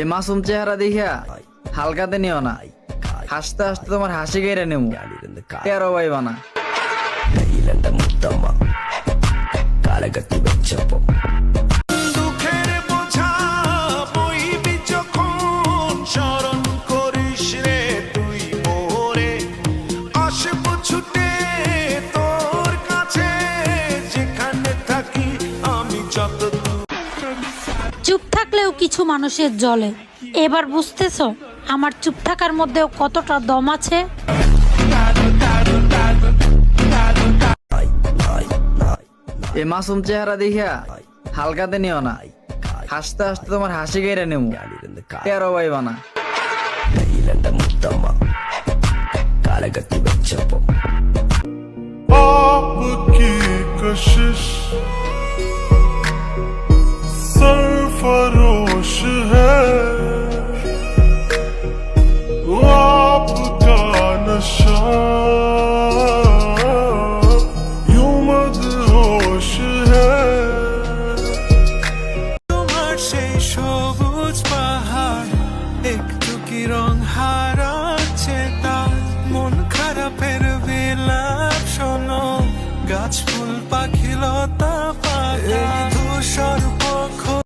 এ মাসুম চেহারা দেখিয়া হালকাতে নিও না। হাসতে হাসতে তোমার হাসি গেড়ে নেব তেরো ভাই বানা। Chop the চুপ থাকলেও কিছু মানুষের জলে। এবার বুঝতেছ আমার চুপ থাকার মধ্যেও কতটা দম আছে? এ মাসুম চেহারা দেখিয়া হালকাতে নিও না। হাসতে হাসতে তোমার হাসি গেড়ে নেব তেরো ভাই বানা। কালগতি बच्चों फरोश है। आपका नशा। यूं मदहोश है। তোমার সেই সবুজ পাহাড়, একটু কি রং হারাচ্ছে তার? মন খারাপের বিলাপ শোনো, গাছ ফুল পাখিলত